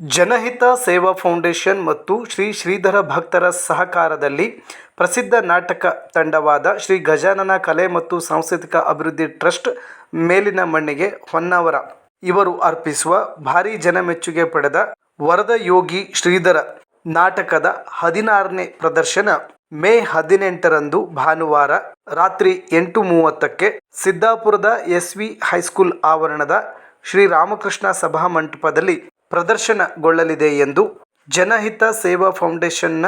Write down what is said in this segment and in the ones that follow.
ಜನಹಿತ ಸೇವಾ ಫೌಂಡೇಶನ್ ಮತ್ತು ಶ್ರೀ ಶ್ರೀಧರ ಭಕ್ತರ ಸಹಕಾರದಲ್ಲಿ ಪ್ರಸಿದ್ಧ ನಾಟಕ ತಂಡವಾದ ಶ್ರೀ ಗಜಾನನ ಕಲೆ ಮತ್ತು ಸಾಂಸ್ಕೃತಿಕ ಅಭಿವೃದ್ಧಿ ಟ್ರಸ್ಟ್ ಮೇಲಿನ ಮಣ್ಣಿಗೆ ಹೊನ್ನಾವರ. ಇವರು ಅರ್ಪಿಸುವ ಭಾರೀ ಜನಮೆಚ್ಚುಗೆ ಪಡೆದ ವರದ ಯೋಗಿ ಶ್ರೀಧರ ನಾಟಕದ ಹದಿನಾರನೇ ಪ್ರದರ್ಶನ ಮೇ ಹದಿನೆಂಟರಂದು ಭಾನುವಾರ ರಾತ್ರಿ ಎಂಟು ಮೂವತ್ತಕ್ಕೆ ಸಿದ್ದಾಪುರದ ಎಸ್ ವಿ ಹೈಸ್ಕೂಲ್ ಆವರಣದ ಶ್ರೀ ರಾಮಕೃಷ್ಣ ಸಭಾ ಮಂಟಪದಲ್ಲಿ ಪ್ರದರ್ಶನಗೊಳ್ಳಲಿದೆ ಎಂದು ಜನಹಿತ ಸೇವಾ ಫೌಂಡೇಶನ್ನ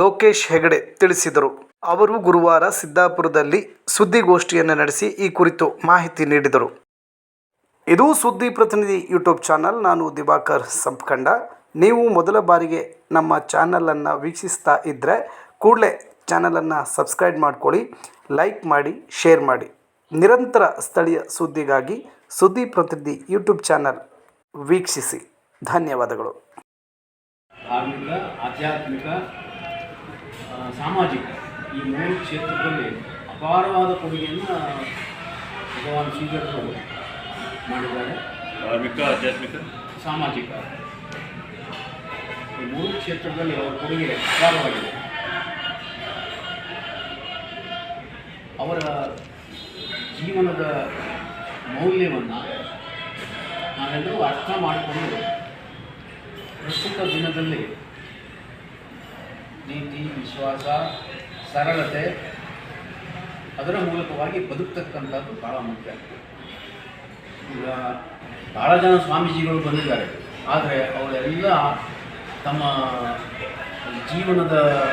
ಲೋಕೇಶ್ ಹೆಗಡೆ ತಿಳಿಸಿದರು. ಅವರು ಗುರುವಾರ ಸಿದ್ದಾಪುರದಲ್ಲಿ ಸುದ್ದಿಗೋಷ್ಠಿಯನ್ನು ನಡೆಸಿ ಈ ಕುರಿತು ಮಾಹಿತಿ ನೀಡಿದರು. ಇದು ಸುದ್ದಿ ಪ್ರತಿನಿಧಿ ಯೂಟ್ಯೂಬ್ ಚಾನಲ್, ನಾನು ದಿವಾಕರ್ ಸಂಪ್ಕಂಡ. ನೀವು ಮೊದಲ ಬಾರಿಗೆ ನಮ್ಮ ಚಾನಲನ್ನು ವೀಕ್ಷಿಸ್ತಾ ಇದ್ದರೆ ಕೂಡಲೇ ಚಾನಲನ್ನು ಸಬ್ಸ್ಕ್ರೈಬ್ ಮಾಡ್ಕೊಳ್ಳಿ, ಲೈಕ್ ಮಾಡಿ, ಶೇರ್ ಮಾಡಿ. ನಿರಂತರ ಸ್ಥಳೀಯ ಸುದ್ದಿಗಾಗಿ ಸುದ್ದಿ ಪ್ರತಿನಿಧಿ ಯೂಟ್ಯೂಬ್ ಚಾನಲ್ ವೀಕ್ಷಿಸಿ. ಧನ್ಯವಾದಗಳು. ಧಾರ್ಮಿಕ ಆಧ್ಯಾತ್ಮಿಕ ಸಾಮಾಜಿಕ ಈ ಮೂರು ಕ್ಷೇತ್ರದಲ್ಲಿ ಅಪಾರವಾದ ಕೊಡುಗೆಯನ್ನು ಭಗವಾನ್ ಶ್ರೀಧರರು ಮಾಡಿದ್ದಾರೆ. ಧಾರ್ಮಿಕ ಆಧ್ಯಾತ್ಮಿಕ? ಸಾಮಾಜಿಕ. ಈ ಮೂರು ಕ್ಷೇತ್ರದಲ್ಲಿ ಅವರ ಕೊಡುಗೆ ಅಪಾರವಾಗಿದೆ. ಅವರ ಜೀವನದ ಮೌಲ್ಯವನ್ನು ನಾವೆಲ್ಲರೂ ಅರ್ಥ ಮಾಡಿಕೊಂಡು ಪ್ರಸ್ತುತ ದಿನದಲ್ಲಿ ನೀತಿ, ವಿಶ್ವಾಸ, ಸರಳತೆ ಅದರ ಮೂಲಕವಾಗಿ ಬದುಕ್ತಕ್ಕಂಥದ್ದು ಭಾಳ ಮುಖ್ಯ. ಈಗ ಭಾಳ ಜನ ಸ್ವಾಮೀಜಿಗಳು ಬಂದಿದ್ದಾರೆ. ಆದರೆ ಅವರೆಲ್ಲ ತಮ್ಮ ಜೀವನದ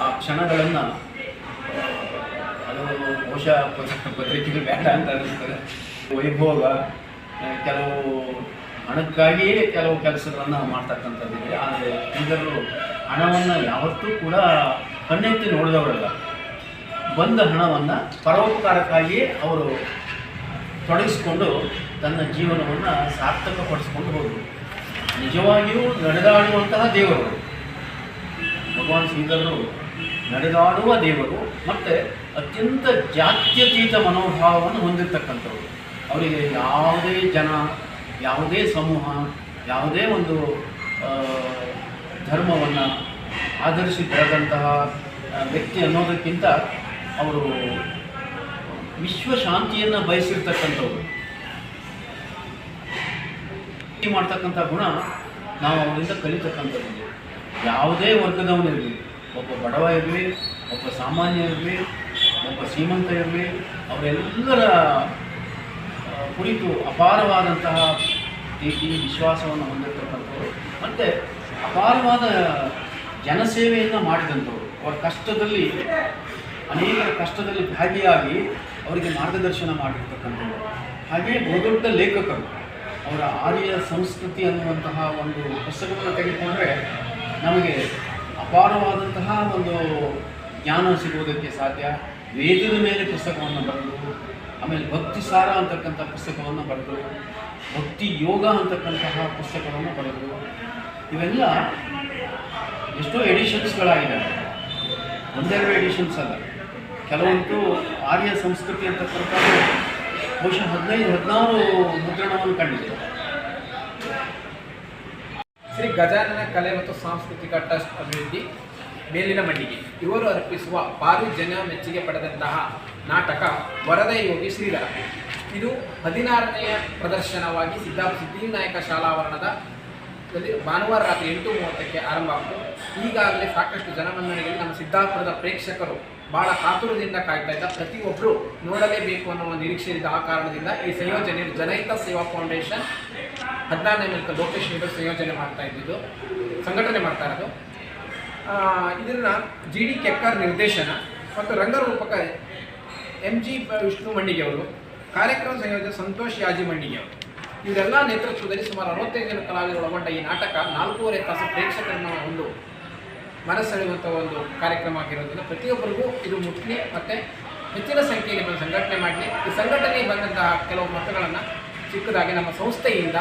ಆ ಕ್ಷಣಗಳನ್ನು, ಅದು ಬಹುಶಃ ಪತ್ರಿಕೆ- ಪತ್ರಿಕೆಗಳು ಬೇಡ ಅಂತ ಅನ್ನಿಸ್ತಾರೆ ವೈಭೋಗ, ಕೆಲವು ಹಣಕ್ಕಾಗಿಯೇ ಕೆಲವು ಕೆಲಸಗಳನ್ನು ಮಾಡ್ತಕ್ಕಂಥದ್ದಿದೆ. ಆದರೆ ಇದರಲ್ಲೂ ಹಣವನ್ನು ಯಾವತ್ತೂ ಕೂಡ ಕಣ್ಣೆತ್ತಿ ನೋಡಿದವರಲ್ಲ. ಬಂದ ಹಣವನ್ನು ಪರೋಪಕಾರಕ್ಕಾಗಿಯೇ ಅವರು ತೊಡಗಿಸ್ಕೊಂಡು ತನ್ನ ಜೀವನವನ್ನು ಸಾರ್ಥಕಪಡಿಸ್ಕೊಂಡು ಹೋದರು. ನಿಜವಾಗಿಯೂ ನಡೆದಾಡುವಂತಹ ದೇವರು. ಭಗವಾನ್ ಶ್ರೀಧರರು ನಡೆದಾಡುವ ದೇವರು ಮತ್ತು ಅತ್ಯಂತ ಜಾತ್ಯತೀತ ಮನೋಭಾವವನ್ನು ಹೊಂದಿರತಕ್ಕಂಥವ್ರು. ಅವರಿಗೆ ಯಾವುದೇ ಜನ ಯಾವುದೇ ಸಮೂಹ, ಯಾವುದೇ ಒಂದು ಧರ್ಮವನ್ನು ಆಧರಿಸಿ ಬೆಳೆದಂತಹ ವ್ಯಕ್ತಿ ಅನ್ನೋದಕ್ಕಿಂತ ಅವರು ವಿಶ್ವ ಶಾಂತಿಯನ್ನು ಬಯಸಿರ್ತಕ್ಕಂಥವ್ರು ಮಾಡ್ತಕ್ಕಂಥ ಗುಣ ನಾವು ಅವರಿಂದ ಕಲಿತಕ್ಕಂಥದ್ದು. ಯಾವುದೇ ವರ್ಗದವನಿರಲಿ ಒಬ್ಬ ಬಡವ ಇರಲಿ, ಒಬ್ಬ ಸಾಮಾನ್ಯ ಇರಲಿ, ಒಬ್ಬ ಶ್ರೀಮಂತ ಇರಲಿ, ಅವರೆಲ್ಲರ ಕುರಿತು ಅಪಾರವಾದಂತಹ ಪ್ರೀತಿ ವಿಶ್ವಾಸವನ್ನು ಹೊಂದಿರತಕ್ಕಂಥವ್ರು. ಮತ್ತು ಅಪಾರವಾದ ಜನಸೇವೆಯನ್ನು ಮಾಡಿದಂಥವ್ರು. ಅವರ ಕಷ್ಟದಲ್ಲಿ ಅನೇಕ ಕಷ್ಟದಲ್ಲಿ ಭಾಗಿಯಾಗಿ ಅವರಿಗೆ ಮಾರ್ಗದರ್ಶನ ಮಾಡಿರ್ತಕ್ಕಂಥವ್ರು. ಹಾಗೆಯೇ ಬಹುದೊಡ್ಡ ಲೇಖಕರು. ಅವರ ಆರ್ಯ ಸಂಸ್ಕೃತಿ ಅನ್ನುವಂತಹ ಒಂದು ಪುಸ್ತಕವನ್ನು ತೆಗೆದುಕೊಂಡ್ರೆ ನಮಗೆ ಅಪಾರವಾದಂತಹ ಒಂದು ಜ್ಞಾನ ಸಿಗುವುದಕ್ಕೆ ಸಾಧ್ಯ. ವೇದದ ಮೇಲೆ ಪುಸ್ತಕವನ್ನು ಬರೆದು, ಆಮೇಲೆ ಭಕ್ತಿ ಸಾರ ಅಂತಕ್ಕಂಥ ಪುಸ್ತಕವನ್ನು ಬರೆದು ಭಕ್ತಿ ಯೋಗ ಅಂತಕ್ಕಂತಹ ಪುಸ್ತಕವನ್ನು ಬರೆದರು ಇವೆಲ್ಲ ಎಷ್ಟೋ ಎಡಿಷನ್ಸ್ಗಳಾಗಿದ್ದಾವೆ ಒಂದೆರಡು ಎಡಿಷನ್ಸ್ ಅಲ್ಲ. ಕೆಲವೊಂದು ಆರ್ಯ ಸಂಸ್ಕೃತಿ ಅಂತಕ್ಕಂಥ ಬಹುಶಃ ಹದಿನೈದು, ಹದಿನಾರು ಮುದ್ರಣವನ್ನು ಕಂಡಿದೆ. ಶ್ರೀ ಗಜಾನನ ಕಲೆ ಮತ್ತು ಸಾಂಸ್ಕೃತಿಕ ಟ್ರಸ್ಟ್ ಅಭಿವೃದ್ಧಿ ಮೇಲಿನ ಮಂಡಿಗೆ ಇವರು ಅರ್ಪಿಸುವ ಭಾರಿ ಜನ ಮೆಚ್ಚುಗೆ ಪಡೆದಂತಹ ನಾಟಕ ವರದ ಯೋಗಿ ಶ್ರೀಧರ ಇದು ಹದಿನಾರನೆಯ ಪ್ರದರ್ಶನವಾಗಿ ಸಿದ್ಧಾರ್ಥ ಸಿದ್ಧಿವಿನಾಯಕ ಶಾಲಾವರಣದ ದಲ್ಲಿ ಭಾನುವಾರ ರಾತ್ರಿ ಎಂಟು ಮೂವತ್ತಕ್ಕೆ ಆರಂಭ ಈಗಾಗಲೇ ಸಾಕಷ್ಟು ಜನಮನ್ನಣೆಗೆ ನಮ್ಮ ಸಿದ್ದಾಪುರದ ಪ್ರೇಕ್ಷಕರು ಬಹಳ ಕಾತುರದಿಂದ ಕಾಯ್ತಾ ಇದ್ದ ಪ್ರತಿಯೊಬ್ಬರು ನೋಡಲೇಬೇಕು ಅನ್ನೋ ಒಂದು ನಿರೀಕ್ಷೆ ಇದ್ದ ಆ ಕಾರಣದಿಂದ ಈ ಸಂಯೋಜನೆ ಜನಹಿತ ಸೇವಾ ಫೌಂಡೇಶನ್ ಹದಿನಾರನೇ ಮೂಲಕ ಲೋಕೇಶ್ ಇದು ಸಂಯೋಜನೆ ಮಾಡ್ತಾ ಇದ್ದಿದ್ದು, ಸಂಘಟನೆ ಮಾಡ್ತಾ ಇರೋದು. ಇದನ್ನ ಜಿ ಡಿ ಕೆಕ್ಕರ್ ನಿರ್ದೇಶನ ಮತ್ತು ರಂಗರೂಪಕ ಎಂ ಜಿ ವಿಷ್ಣು ಮಂಡಿಗೆ ಅವರು ಕಾರ್ಯಕ್ರಮ ಸಂಯೋಜಕ ಸಂತೋಷ್ ಯಾಜಿ ಮಂಡಿಗೆ ಅವರು. ಇವರೆಲ್ಲ ನೇತೃತ್ವದಲ್ಲಿ ಸುಮಾರು ಅರವತ್ತೈದು ಜನ ಕಲಾವಿದರು ಒಳಗೊಂಡ ಈ ನಾಟಕ ನಾಲ್ಕೂವರೆ ತಾಸು ಪ್ರೇಕ್ಷಕರನ್ನ ಒಂದು ಮನಸ್ಸೆಳೆಯುವಂಥ ಒಂದು ಕಾರ್ಯಕ್ರಮ ಆಗಿರೋದ್ರಿಂದ ಪ್ರತಿಯೊಬ್ಬರಿಗೂ ಇದು ಮುಟ್ಲಿ ಮತ್ತು ಹೆಚ್ಚಿನ ಸಂಖ್ಯೆಯಲ್ಲಿ ಬಂದು ಸಂಘಟನೆ ಮಾಡಲಿ. ಈ ಸಂಘಟನೆಗೆ ಬಂದಂತಹ ಕೆಲವು ಮತಗಳನ್ನು ಚಿಕ್ಕದಾಗಿ ನಮ್ಮ ಸಂಸ್ಥೆಯಿಂದ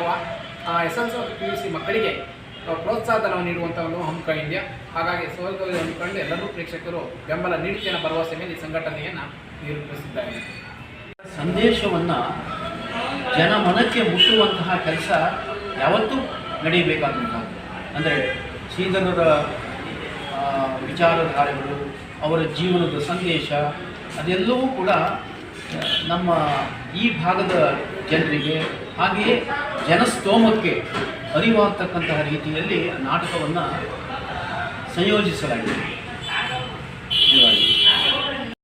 S L C P U C ಮಕ್ಕಳಿಗೆ ಪ್ರೋತ್ಸಾಹಧನವನ್ನು ನೀಡುವಂಥ ಒಂದು ಹಮ್ಮಿಕೊಂಡಿದೆ ಹಾಗಾಗಿ ಸೋಲ್ಗಲ್ಲಿ ಹಮ್ಮಿಕೊಂಡು ಎಲ್ಲರೂ ಪ್ರೇಕ್ಷಕರು ಬೆಂಬಲ ನೀಡುತ್ತೇನೆ ಭರವಸೆ ಮೇಲೆ ಈ ಸಂಘಟನೆಯನ್ನು ನಿರೂಪಿಸಿದ್ದಾರೆ. ಸಂದೇಶವನ್ನು ಜನ ಮನಕ್ಕೆ ಮುಟ್ಟುವಂತಹ ಕೆಲಸ ಯಾವತ್ತೂ ನಡೀಬೇಕಾದಂಥದ್ದು ಅಂದರೆ ಶ್ರೀಧರರ ವಿಚಾರಧಾರೆಗಳು, ಅವರ ಜೀವನದ ಸಂದೇಶ, ಅದೆಲ್ಲವೂ ಕೂಡ ನಮ್ಮ ಈ ಭಾಗದ ಜನರಿಗೆ, ಹಾಗೆಯೇ ಜನಸ್ತೋಮಕ್ಕೆ ಅರಿವಾಗ್ತಕ್ಕಂತಹ ರೀತಿಯಲ್ಲಿ ನಾಟಕವನ್ನು ಸಂಯೋಜಿಸಲಾಗಿದೆ.